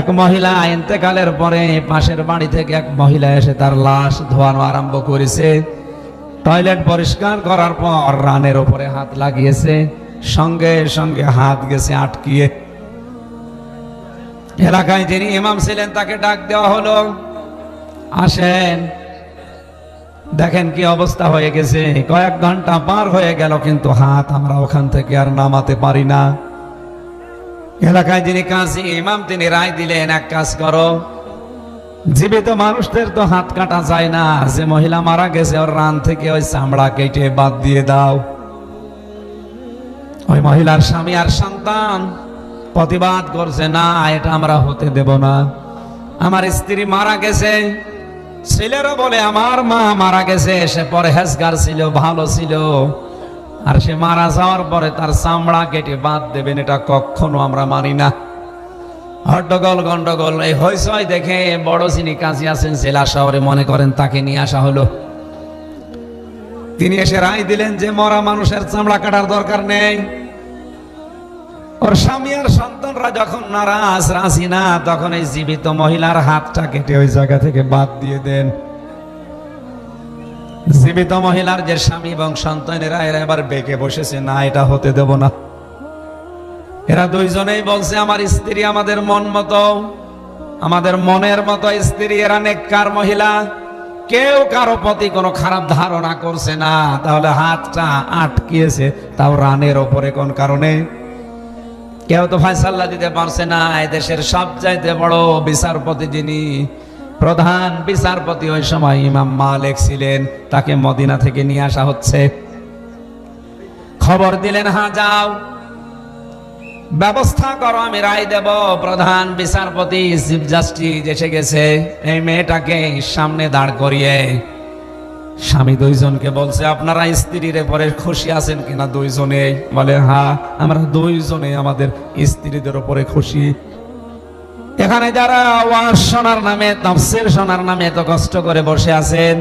এক মহিলা ইন্তেকালের পরে পাশের বাড়ি থেকে এক মহিলা এসে তার লাশ ধোয়ানো আরম্ভ করেছে। টয়লেট পরিষ্কার করার পর রানের উপরে হাত লাগিয়েছে, সঙ্গে সঙ্গে হাত গেছে আটকিয়ে। এলাকায় যিনি ইমাম ছিলেন তাকে ডাক দেওয়া হলো, আসেন। দেখেন কি অবস্থা হয়ে গেছে। কয়েক ঘণ্টা পার হয়ে গেল, কিন্তু হাত আমরা ওখান থেকে আর নামাতে পারি না। এলাকায় যিনি কাজী, ইমাম তিনি রায় দিলেন, এক কাজ করো। জীবিত মানুষদের তো হাত কাটা যায় না। যে মহিলা মারা গেছে, ওর রান থেকে ওই চামড়া কেটে বাদ দিয়ে দাও। ওই মহিলার স্বামী আর সন্তান, প্রতিবাদ করছে, না, এটা আমরা হতে দেব না। আমার স্ত্রী মারা গেছে। ছেলেরা বলে, আমার মা মারা গেছে, সে পরহেজগার ছিল, ভালো ছিল। আর সে মারা যাওয়ার পরে তার চামড়া কেটে বাদ দেবেন, এটা কখনো আমরা মানি না। হট্টগোল, গন্ডগোল, এই হইসই দেখে বড় যিনি কাজী আছেন জেলা শহরে মনে করেন তাকে নিয়ে আসা হলো। তিনি এসে রায় দিলেন যে মরা মানুষের চামড়া কাটার দরকার নেই। ওর স্বামী আর সন্তানরা যখন নারাজ, রাজি না, তখন এই জীবিত মহিলার হাতটা কেটে ওই জায়গা থেকে বাদ দিয়ে দেন। জীবিত মহিলার যে স্বামী এবং সন্তানেরা এরা এবার বেঁকে বসেছে। না, এটা হতে দেব না। এরা দুইজনেই বলছে, আমার স্ত্রী আমাদের মন মতো, আমাদের মনের মতো স্ত্রী, এরা নেককার মহিলা। কেউ কারও প্রতি কোনো খারাপ ধারণা করছে না। তাহলে হাতটা আটকিয়েছে, তাও রানের ওপরে কোন কারণে? কেউ তো ফায়সাল্লা দিতে পারছে না। এই দেশের সবচাইতে বড় বিচারপতি যিনি প্রধান বিচারপতি ওই সময় ইমাম মালিক ছিলেন, তাকে মদিনা থেকে নিয়ে আসা হচ্ছে। খবর দিলেন হ্যাঁ যাও। ব্যবস্থা করো, আমি রায় দেব। প্রধান বিচারপতি, চিফ জাস্টিস এসে গেছে। এই মেয়েটাকে সামনে দাঁড় করিয়ে। স্বামী দুইজনকে বলছে, আপনারা স্ত্রীর পরে খুশি আছেন কিনা দুইজনে? বলে হ্যাঁ আমরা দুইজনে আমাদের স্ত্রীদের উপরে খুশি। এখানে যারা আওয়াজ শোনার নামে, তফসির শোনার নামে এত কষ্ট করে বসে আছেন,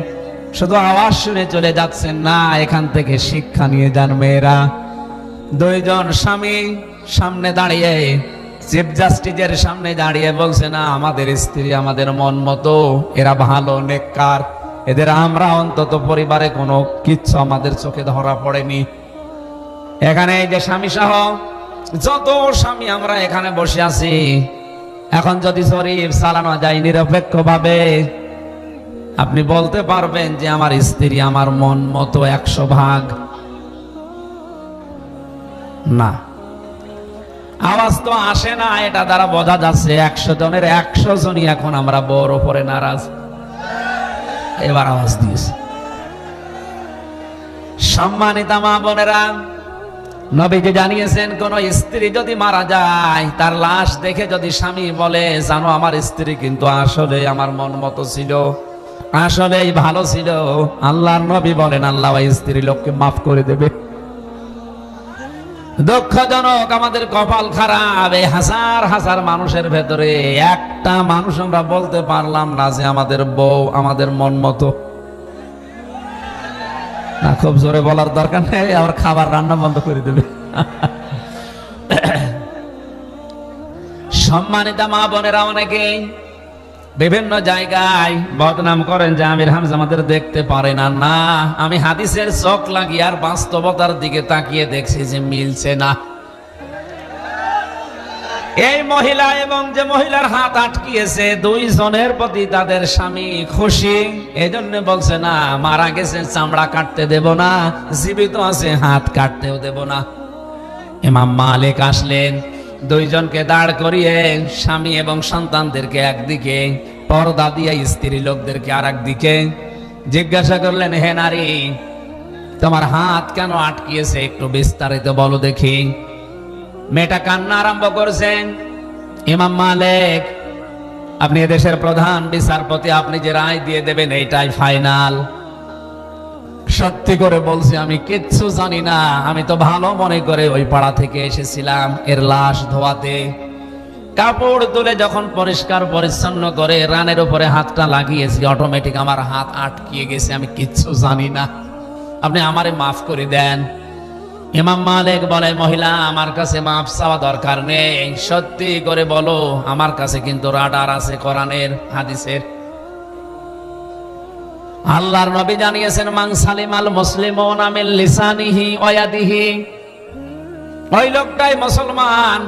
শুধু আওয়াজ শুনে চলে যাচ্ছেন না, এখান থেকে শিক্ষা নিয়ে যান মেয়েরা। দুইজন স্বামী সামনে দাঁড়িয়ে চিফ জাস্টিসের সামনে দাঁড়িয়ে বলছে, না, আমাদের স্ত্রী আমাদের মন মতো, এরা ভালো, নেককার। এদের আমরা অন্তত পরিবারে কোনো কিচ্ছু আমাদের চোখে ধরা পড়েনি। এখানে এই যে স্বামী সহ যত স্বামী আমরা এখানে বসে আছি এখন যদি শরীফ চালানো যায় নিরপেক্ষ ভাবে আপনি বলতে পারবেন যে আমার স্ত্রী আমার মন মতো একশো ভাগ। না। আওয়াজ তো আসে না, এটা দ্বারা বোঝা যাচ্ছে একশো জনের একশো জনই এখন আমরা বড় ওপরে নারাজ। এবার আওয়াজ দিয়েছে। সম্মানিতা মা বোনেরা নবীজি জানিয়েছেন, কোন স্ত্রী যদি মারা যায়, তার লাশ দেখে যদি স্বামী বলে, জানো, আমার স্ত্রী কিন্তু আসলে আমার মন মতো ছিল, আসলেই ভালো ছিল। আল্লাহর নবী বলেন, আল্লাহ স্ত্রী লোককে মাফ করে দেবে। দুঃখজনক, আমাদের কপাল খারাপ। এই হাজার হাজার মানুষের ভেতরে একটা মানুষ আমরা বলতে পারলাম না যে আমাদের বউ আমাদের মন মতো। খুব জোরে বলার দরকার নেই, আবার খাবার রান্না বন্ধ করে দেবে। সম্মানিত মা বোনেরা অনেকে বিভিন্ন জায়গায় বদনাম করেন যে আমির হামজা আমাদের দেখতে পারে না। না, আমি হাদিসের চোখ লাগিয়ে আর বাস্তবতার দিকে তাকিয়ে দেখছি যে মিলছে না। এই মহিলা এবং যে মহিলার হাত আটকিয়েছে দুই জনের প্রতি তাদের স্বামী খুশি। এই জন্য বলছে, না, মারা গেছে, চামড়া কাটতে দেব না, জীবিত আছে, হাত কাটতেও দেব না। ইমাম মালিক আসলেন, দুইজনকে দাঁড় করিয়ে স্বামী এবং সন্তানদেরকে একদিকে, পর্দা দিয়ে স্ত্রী লোকদেরকে আর একদিকে জিজ্ঞাসা করলেন, হে নারী, তোমার হাত কেন আটকিয়েছে, একটু বিস্তারিত বলো দেখি। মেয়েটা কান্না আরম্ভ করছেন। ইমাম মালিক, আপনি এদেশের প্রধান বিচারপতি, আপনি যে রায় দিয়ে দেবেন, এইটাই ফাইনাল সত্যি করে বলছি, আমি কিচ্ছু জানি না। আমি তো ভালো মনে করে ওই পাড়া থেকে এসেছিলাম, এর লাশ ধোয়াতে। কাপড় তুলে যখন পরিষ্কার পরিচ্ছন্ন করে রানের উপরে হাতটা লাগিয়েছি অটোমেটিক আমার হাত আটকিয়ে গেছে, আমি কিচ্ছু জানি না। আপনি আমারে মাফ করে দেন। ইমাম মালিক বলে, মহিলা, আমার কাছে মাফ চাওয়া দরকার নেই। সত্যি করে বলো, আমার কাছে কিন্তু রাডার আছে কোরআনের, হাদিসের। আল্লাহর নবী জানিয়েছেন মাং সালিমাল মুসলিমুন আমিল লিসানিহি ওয়াদিহি ওই লোকটাই মুসলমান,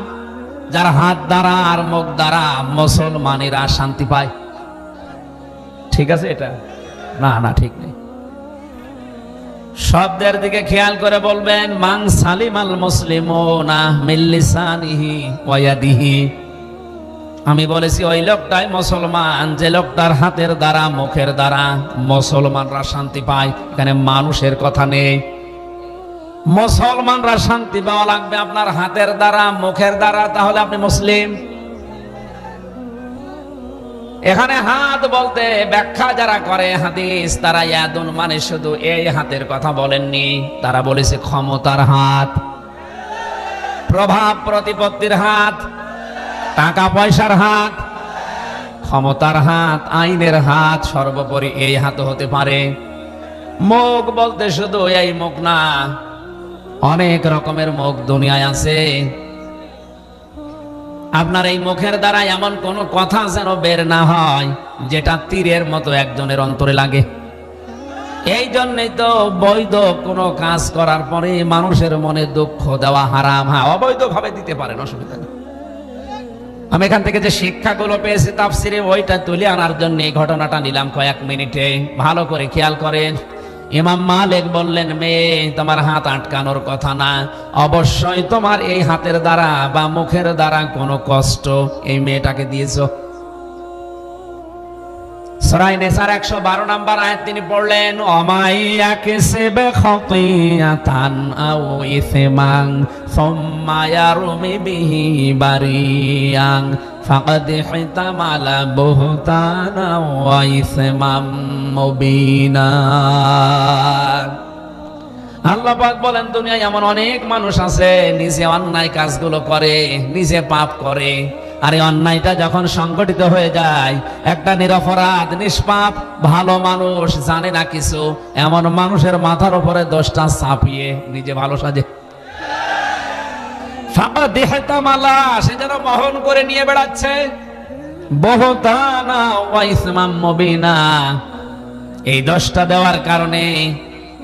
যার হাত দ্বারা আর মুখ দ্বারা মুসলমানেরা শান্তি পায়। ঠিক আছে এটা? না না, ঠিক নেই। শব্দের দিকে খেয়াল করে বলবেন মাং সালিমাল মুসলিমুনা মিল্লিসানিহি ওয়াদিহি আমি বলেছি, ওই লোকটাই মুসলমান, যে লোকটার হাতের দ্বারা, মুখের দ্বারা মুসলমানরা শান্তি পায়। এখানে মানুষের কথা নেই। মুসলমানরা শান্তি পাওয়া লাগবে আপনার হাতের দ্বারা, মুখের দ্বারা, তাহলে আপনি মুসলিম? এখানে হাত বলতে ব্যাখ্যা যারা করে হাদিস, তারা ইয়াদুন মানে শুধু এই হাতের কথা বলেননি, তারা বলেছে ক্ষমতার হাত, প্রভাব প্রতিপত্তির হাত, টাকা পয়সার হাত, ক্ষমতার হাত, আইনের হাত সর্বোপরি এই হাত হতে পারে। মুখ বলতে শুধু এই মুখ না, অনেক রকমের মুখ দুনিয়ায় আছে। আপনার এই মুখের দ্বারা এমন কোন কথা যেন বের না হয়, যেটা তীরের মতো একজনের অন্তরে লাগে। এই জন্যই তো বৈধ কোনো কাজ করার পরে মানুষের মনে দুঃখ দেওয়া হারাম। হ্যাঁ অবৈধভাবে দিতে পারেন, অসুবিধা নেই। আমি এখান থেকে যে শিক্ষাগুলো পেয়েছি তাফসিরে, ওইটা তুলে আনার জন্য এই ঘটনাটা নিলাম কয়েক মিনিটে। ভালো করে খেয়াল করেন। ইমাম মালিক বললেন, মেয়ে, তোমার হাত আটকানোর কথা না। অবশ্যই তোমার এই হাতের দ্বারা বা মুখের দ্বারা কোনো কষ্ট এই মেয়েটাকে দিয়েছ। সরাই নেসার একশো বারো নাম্বার আয়াত তিনি পড়লেন সোম্মায়ারুমি বিহি বারিয়াং বলেন, দুনিয়ায় এমন অনেক মানুষ আছে, নিজে অন্যায় কাজগুলো করে, নিজে পাপ করে আর এই অন্যায়টা যখন সংগঠিত হয়ে যায়, একটা নিরপরাধ, নিষ্পাপ, ভালো মানুষ জানে না কিছু, এমন মানুষের মাথার উপরে দোষটা চাপিয়ে নিজে ভালো সাজে। দেহতামালা সে যেন বহন করে নিয়ে বেড়াচ্ছে। এই দেওয়ার কারণে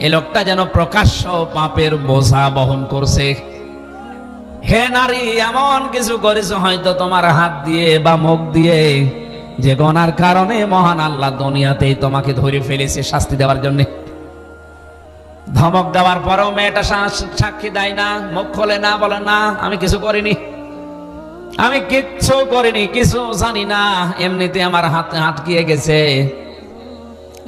এ লোকটা যেন প্রকাশ্য পাপের বোঝা বহন করছে। হে নারী, এমন কিছু করেছ হয়তো তোমার হাত দিয়ে বা মুখ দিয়ে, যে গনার কারণে মহান আল্লাহ দুনিয়াতেই তোমাকে ধরে ফেলেছে শাস্তি দেওয়ার জন্য। ধমক দেওয়ার পরেও মেয়েটা সাক্ষী দেয় না, মুখ খোলে না, বলে, না, আমি কিছু করিনি। আমি কিচ্ছু করিনি, কিছু জানি না। এমনিতে আমার হাত আটকিয়ে গেছে।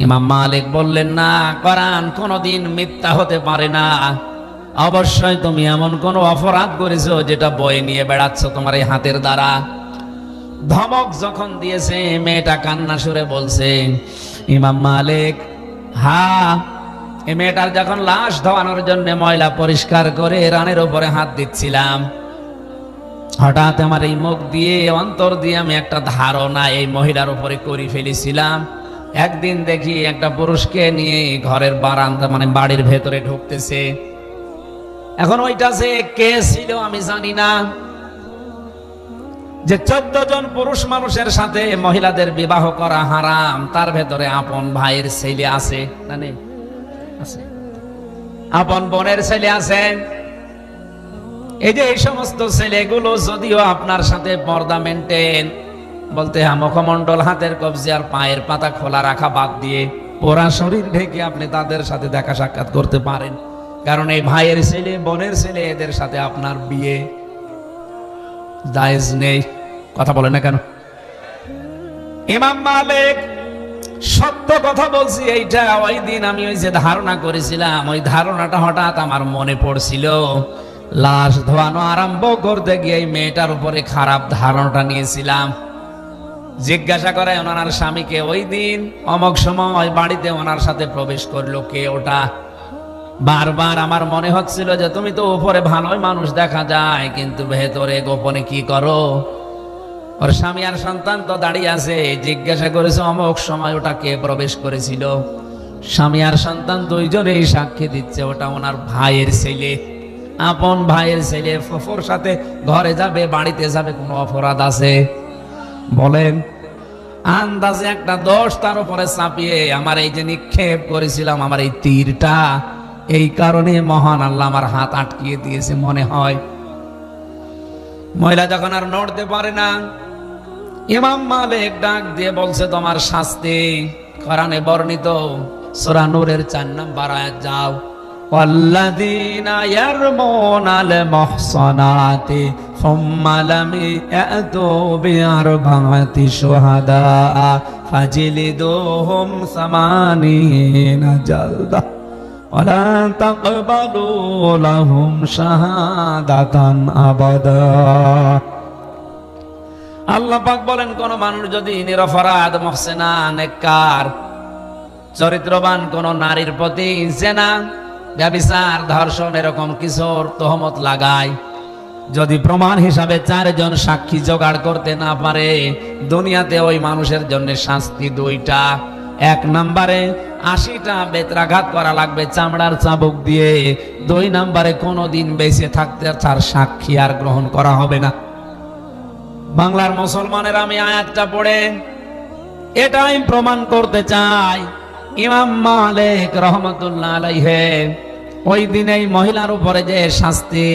ইমাম মালিক বললেন, না, কোরআন কোনদিন মিথ্যা হতে পারে না। অবশ্যই তুমি এমন কোন অপরাধ করেছ যেটা বয়ে নিয়ে বেড়াচ্ছ তোমার এই হাতের দ্বারা? ধমক যখন দিয়েছে, মেয়েটা কান্না সুরে বলছে, ইমাম মালিক হা এই মেয়েটার যখন লাশ ধোয়ানোর জন্য ময়লা পরিষ্কার করে রানের উপরে হাত দিচ্ছিলাম, হঠাৎ আমার এই মুখ দিয়ে, অন্তর দিয়ে আমি একটা ধারণা এই মহিলার উপরে করে ফেলেছিলাম। একদিন দেখি একটা পুরুষকে নিয়ে ঘরের বারান্দা মানে বাড়ির ভেতরে ঢুকতেছে। এখন ওইটা যে কে ছিল আমি জানি না। যে চোদ্দ জন পুরুষ মানুষের সাথে মহিলাদের বিবাহ করা হারাম, তার ভেতরে আপন ভাইয়ের ছেলে আছে আপন বোনের ছেলে আছে। এই যে এই সমস্ত ছেলেগুলো যদিও আপনার সাথে পর্দা মেনটেন বলতে হ্যাঁ মুখমণ্ডল, হাতের কবজি আর পায়ের পাতা খোলা রাখা বাদ দিয়ে পোড়া শরীর ঢেকে আপনি তাদের সাথে দেখা সাক্ষাৎ করতে পারেন। কারণ এই ভাইয়ের ছেলে, বোনের ছেলে, এদের সাথে আপনার বিয়ে জায়েজ নেই। কথা বলে না কেন? ইমাম মালিক সত্য কথা বলছি, এইটা ওই দিন আমি ওই যে ধারণা করেছিলাম, ওই ধারণাটা হঠাৎ আমার মনে পড়ছিল। লাশ ধোয়ানো আরম্ভ করতে গিয়ে এই মেয়েটার উপরে খারাপ ধারণাটা নিয়েছিলাম। জিজ্ঞাসা করে ওনার স্বামীকে, ওই দিন অমক সময় বাড়িতে ওনার সাথে প্রবেশ করল কে ওটা? বারবার আমার মনে হচ্ছিল যে তুমি তো উপরে ভালোই মানুষ দেখা যায়, কিন্তু ভেতরে গোপনে কি করো? ওর স্বামী আর সন্তান তো দাঁড়িয়ে আছে, জিজ্ঞাসা করেছে, অমুক সময় ওটা কে প্রবেশ করেছিল? স্বামী আর সন্তান দুইজনেই সাক্ষী দিচ্ছে, ওটা ওনার ভাইয়ের ছেলে। আপন ভাইয়ের ছেলে ফফর সাথে ঘরে যাবে, বাড়িতে যাবে, কোনো অপরাধ আছে? বলেন, আন্দাজে একটা দোষ তার উপরে চাপিয়ে, আমার এই যে নিক্ষেপ করেছিলাম, আমার এই তীরটা এই কারণে মহান আল্লাহ আমার হাত আটকিয়ে দিয়েছে মনে হয় মহিলা যখন আর নড়তে পারে না ইমাম মালিক ডাক দিয়ে বলছে তোমার শাস্তি কোরআনে বর্ণিত সূরা নূরের চার নাম্বার আয়াত যাও والذين يرمون المحصنات ثم لم يأتوا بأربعة شهداء فجلدوهم ثمانين جلدة ولا تقبلوا لهم شهادة أبدا আল্লাহ পাক বলেন কোন মানুষ যদি নিরপরাধ মহসেনা নেককার চরিত্রবান কোন নারীর প্রতি জেনা ব্যবিচার ধর্ষণ এরকম কিশোর তহমত লাগায় যদি প্রমাণ হিসাবে চারজন সাক্ষী জোগাড় করতে না পারে দুনিয়াতে ওই মানুষের জন্য শাস্তি দুইটা এক নম্বরে আশিটা বেত্রাঘাত করা লাগবে চামড়ার চাবুক দিয়ে। দুই নম্বরে কোনোদিন বেঁচে থাকতে তার সাক্ষী আর গ্রহণ করা হবে না। বাংলার মুসলমানের আমি আয়াতটা পড়ে, এটাই প্রমাণ করতে চাই। ইমাম মালিক রহমতুল্লাহ আলাইহে, ওই দিন মহিলার উপরে যে শাস্তি,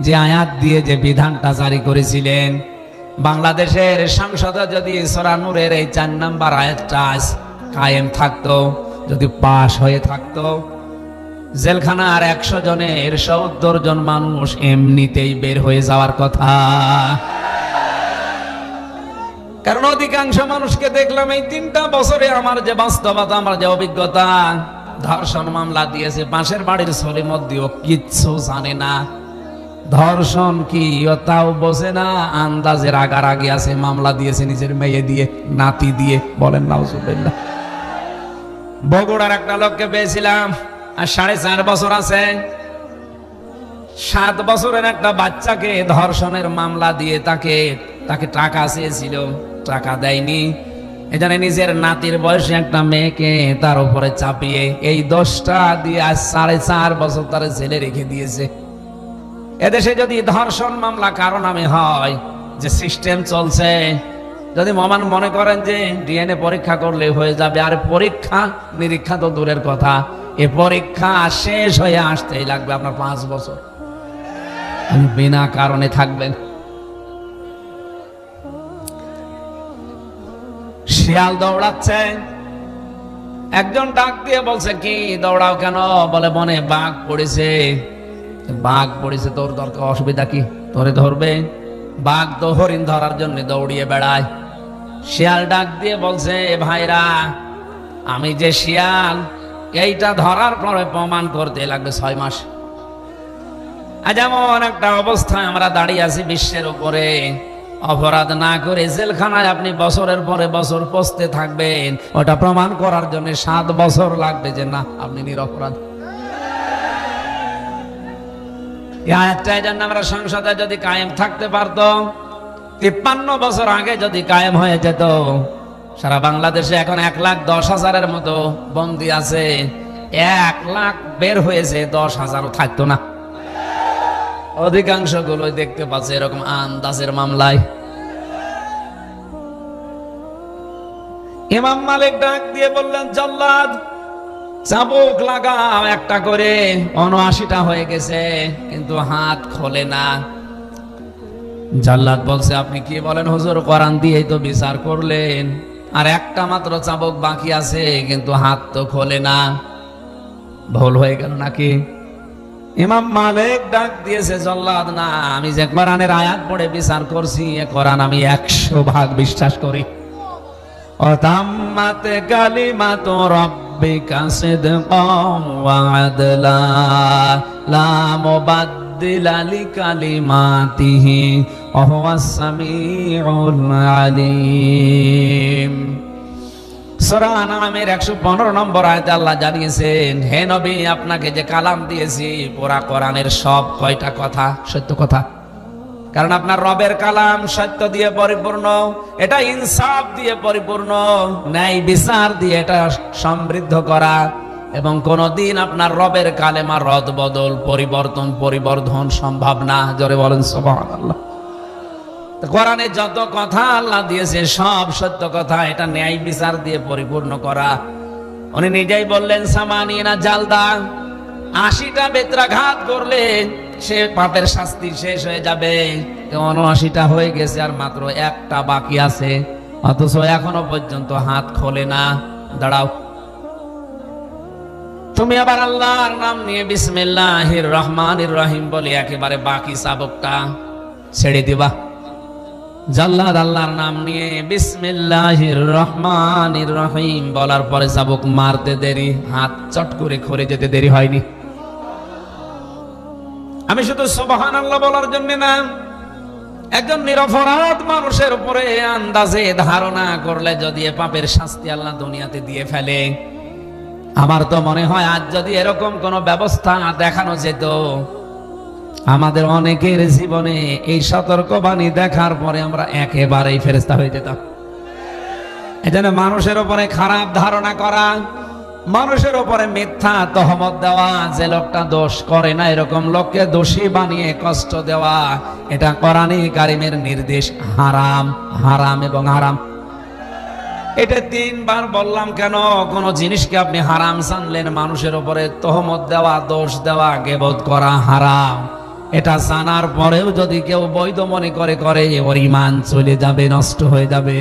যে আয়াত দিয়ে যে বিধানটা জারি করেছিলেন। বাংলাদেশের সংসদে যদি সরানুরের এই চার নাম্বার আয়াতটা কায়েম থাকতো, যদি পাশ হয়ে থাকতো। জেলখানার একশো জনের সত্তর জন মানুষ এমনিতেই বের হয়ে যাওয়ার কথা। কারণ অধিকাংশ মানুষকে দেখলাম এই তিনটা বছরে আমার যে বাস্তবতা, আমার যে অভিজ্ঞতা, ধর্ষণ মামলা দিয়েছে, পাশের বাড়ির ছেলে মধ্যেও কিচ্ছু জানে না। ধর্ষণ কি তাও বোঝে না আন্দাজের আগার আগে আছে, মামলা দিয়েছে নিজের মেয়ে দিয়ে, নাতি দিয়ে, বলেন নাউজুবিল্লাহ। বগুড়ার একটা লোককে পেয়েছিলাম, আর সাড়ে চার বছর আছে। সাত বছরের একটা বাচ্চাকে ধর্ষণের মামলা দিয়ে তাকে তাকে টাকা চেয়েছিল, টাকা দেয়নি। এখানে নিজের নাতির বয়সে একটা মেয়েকে তার উপরে চাপিয়ে এই দশটা দিয়ে আজ সাড়ে চার বছর তার ছেলে রেখে দিয়েছে। এদেশে যদি ধর্ষণ মামলা কারণ আমি হয়, যে সিস্টেম চলছে যদি মমান মনে করেন যে ডিএনএ পরীক্ষা করলে হয়ে যাবে, আর পরীক্ষা নিরীক্ষা তো দূরের কথা। এ পরীক্ষা শেষ হয়ে আসতেই লাগবে আপনার পাঁচ বছর। বিনা কারণে থাকবেন। শিয়াল দৌড়াচ্ছে। একজন ডাক দিয়ে বলছে, কি দৌড়াও কেন? বলে, মনে বাঘ পড়েছে। বাঘ পড়েছে, তোর দরকার অসুবিধা কি? তোরে ধরবে। বাঘ তো হরিণ ধরার জন্য দৌড়িয়ে বেড়ায়। শিয়াল ডাক দিয়ে বলছে ভাইরা, আমি যে শিয়াল, এইটা ধরার পরে প্রমাণ করতে লাগবে ছয় মাস। আজ এমন একটা অবস্থায় আমরা দাঁড়িয়ে আছি বিশ্বের উপরে। অপরাধ না করে জেলখানায় আপনি বছরের পরে বছর পচতে থাকবেন। ওটা প্রমাণ করার জন্য সাত বছর লাগবে যে না, আপনি নিরপরাধ। আমরা সংসদে যদি কায়েম থাকতে পারতো তিপ্পান্ন বছর আগে যদি কায়েম হয়ে যেত, সারা বাংলাদেশে এখন এক লাখ দশ হাজারের মতো বন্দি আছে। এক লাখ বের হয়েছে, দশ হাজারও থাকতো না। অধিকাংশ গুলোই দেখতে পাচ্ছে এরকম আন্দাজের মামলায়। ইমাম মালিক ডাক দিয়ে বললেন, জল্লাদ, চাবুক লাগাও একটা করে উনআশিটা হয়ে গেছে, কিন্তু হাত খোলে না। জাল্লাদ বলছে, আপনি কি বলেন হুজুর? কোরআন দিয়েই তো বিচার করলেন। আর একটা মাত্র চাবুক বাকি আছে, কিন্তু হাত তো খোলে না। ভুল হয়ে গেল নাকি? ইমাম মালিক ডাক দিয়েছে, জল্লাদ, না, আমি যে কোরআনের আয়াত পড়ে বিচার করছি, এ কোরআন আমি একশো ভাগ বিশ্বাস করি। অতাম্মাত কালিমাত রাব্বিকা সিদকাম ওয়া আদলা, লা ওয়া হুয়াস সামিউল আলিম। সূরা আনামের 115 নম্বর জানিয়েছেন আপনাকে যে কালাম দিয়েছি সব কয়টা কথা? সত্য কথা। কারণ আপনার রবের কালাম সত্য দিয়ে পরিপূর্ণ, এটা ইনসাফ দিয়ে পরিপূর্ণ, ন্যায় বিচার দিয়ে এটা সমৃদ্ধ করা। এবং কোনদিন আপনার রবের কালেমা রদ, বদল, পরিবর্তন, পরিবর্ধন সম্ভব না। জোরে বলেন তো কোরআনে যত কথা আল্লাহ দিয়েছে, সব সত্য কথা, এটা ন্যায় বিচার দিয়ে পরিপূর্ণ করা। উনি নিজেই বললেন সামানি না জালদা, আশিটা বেত্রাঘাত করলে সে পাপের শাস্তি শেষ হয়ে যাবে। উনআশিটা হয়ে গেছে আর মাত্র একটা বাকি আছে। অথচ এখনও পর্যন্ত হাত খোলে না। দাঁড়াও। তুমি আবার আল্লাহর নাম নিয়ে বিসমিল্লাহির রহমানির রহিম বলে একেবারে বাকি সাবকটা ছেড়ে দিবা। জাল্লাদ আল্লাহর নাম নিয়ে বিসমিল্লাহির রহমানির রহিম বলার পরে চাবুক মারতে দেরি, হাত চট করে খরে যেতে দেরি হয়নি। আমি শুধু সুবহান আল্লাহ বলার জন্য না, একজন নিরপরাধ মানুষের উপরে আন্দাজে ধারণা করলে যদি পাপের শাস্তি আল্লাহ দুনিয়াতে দিয়ে ফেলে আমার তো মনে হয় আজ যদি এরকম কোন ব্যবস্থা দেখানো যেত, আমাদের অনেকের জীবনে এই সতর্কবাণী দেখার পরে আমরা একেবারেই ফেরেস্তা হয়ে যেতাম। এজন্য মানুষের উপরে খারাপ ধারণা করা, মানুষের উপরে মিথ্যা তহমত দেওয়া, যে লোকটা দোষ করে না, এরকম লোককে দোষী বানিয়ে কষ্ট দেওয়া, এটা কোরআনে কারিমের নির্দেশ, হারাম হারাম এবং হারাম। এটা তিনবার বললাম কেন? কোন জিনিসকে আপনি হারাম জানলেন, মানুষের উপরে তহমত দেওয়া, দোষ দেওয়া, গেবত করা হারাম। এটা জানার পরেও যদি কেউ বৈধ মনে করে করে, ওর ইমান চলে যাবে, নষ্ট হয়ে যাবে।